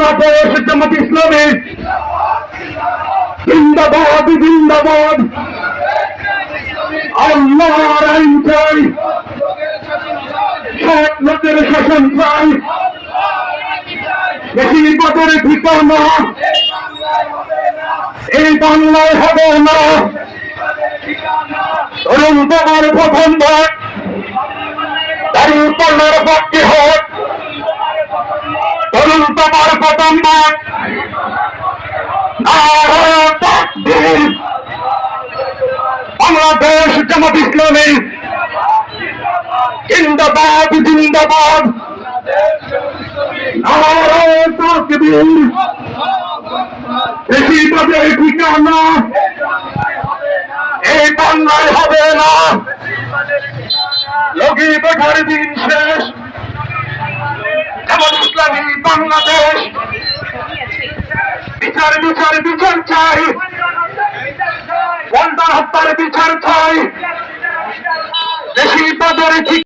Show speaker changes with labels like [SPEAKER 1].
[SPEAKER 1] বাংলাদেশ জামাত ইসলামী। জিন্দাবাদ জিন্দাবাদ। আল্লাহর আইন চাই। সৎ শাসন চাই। বেশিরভাগের ঠিকানা এই বাংলায় হবে না। তরুণ তোমার প্রথম পক্ষে হোক তরুণ তোমার প্রথম বাংলাদেশ জামাত ইসলামী জিন্দাবাদ জিন্দাবাদ। এই বাংলায় হবে না। লগি বেকার দিন শেষ। ইসলামী বাংলাদেশ। বিচার বিচার বিচার চাই। বন্ডা হত্যার বিচার চাই। তাদের ঠিক